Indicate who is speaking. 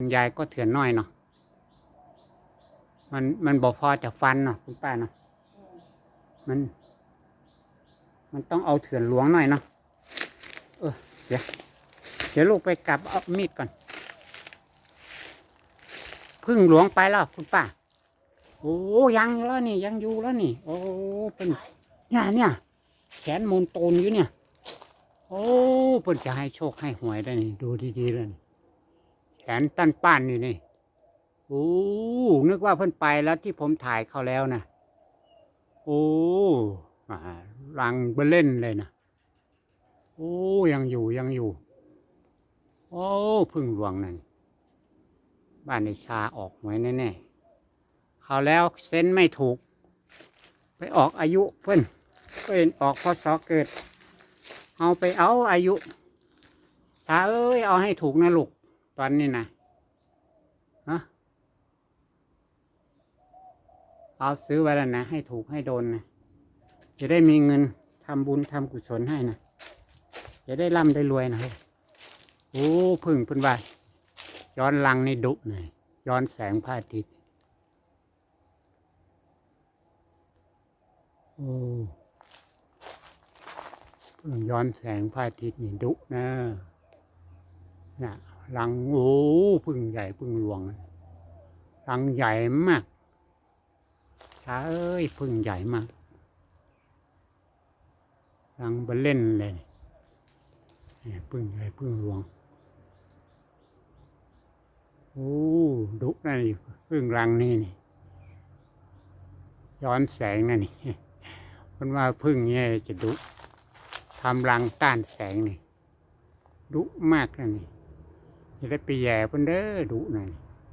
Speaker 1: ยายก็เถื่อนน้อยเนาะ มันมันบอกพอจะฟันเนาะคุณป้าเนาะ มัน มันต้องเอาเถื่อนหลวงหน่อยเนาะ เออเดี๋ยวเดี๋ยวลูกไปกลับเอามีดก่อน พึ่งหลวงไปแล้วคุณป้า โอ้ยังแล้วนี่ยังอยู่แล้วนี่ โอ้เป็นเนี่ยเนี่ยแขนมูลโตนอยู่เนี่ย โอ้เพิ่นจะให้โชคให้หวยได้นี่ดูดีๆเลยนี่ ขนตั้นป้านอยู่นี่โอ้นึกว่าเพิ่นไปแล้วที่ผมถ่ายเขาแล้วนะโอ้รังเบลเล่นเลยนะโอ้ยังอยู่ยังอยู่ โอ้พึ่งหลวงนั่นบ้านในชาออกหวยแน่ๆเขาแล้วเซนไม่ถูก ไปออกอายุเพิ่นเป็นออกพศเกิด เอาไปเอาอายุตาเอ้ยเอาให้ถูกนะลูก ตอนนี้นะฮะเอาซื้อไว้แล้วนะ ให้ถูกให้โดนนะจะได้มีเงินทำบุญทำกุศลให้นะจะได้ร่ำได้รวยนะโอ้พึ่งพึ่นว่าย้อนหลังนี่ดุหน่อยย้อนแสงพระอาทิตย์โอ้พึ่งย้อนแสงพระอาทิตย์นี่ดุนะน่ะ รังโอ้พึ่งใหญ่พึ่งหลวงรังใหญ่มากช้าเอ้ยพึ่งใหญ่มากรังเบลเล่นเลยพึ่งใหญ่พึ่งหลวงโอ้ดุนะนี่พึ่งรังนี่นี่ย้อนแสงนะนี่คนว่าพึ่งเนี่ยจะดุทำรังต้านแสงนี่ดุมากนะนี่ จะได้ไปแย่เพิ่นเด้อดุหน่อย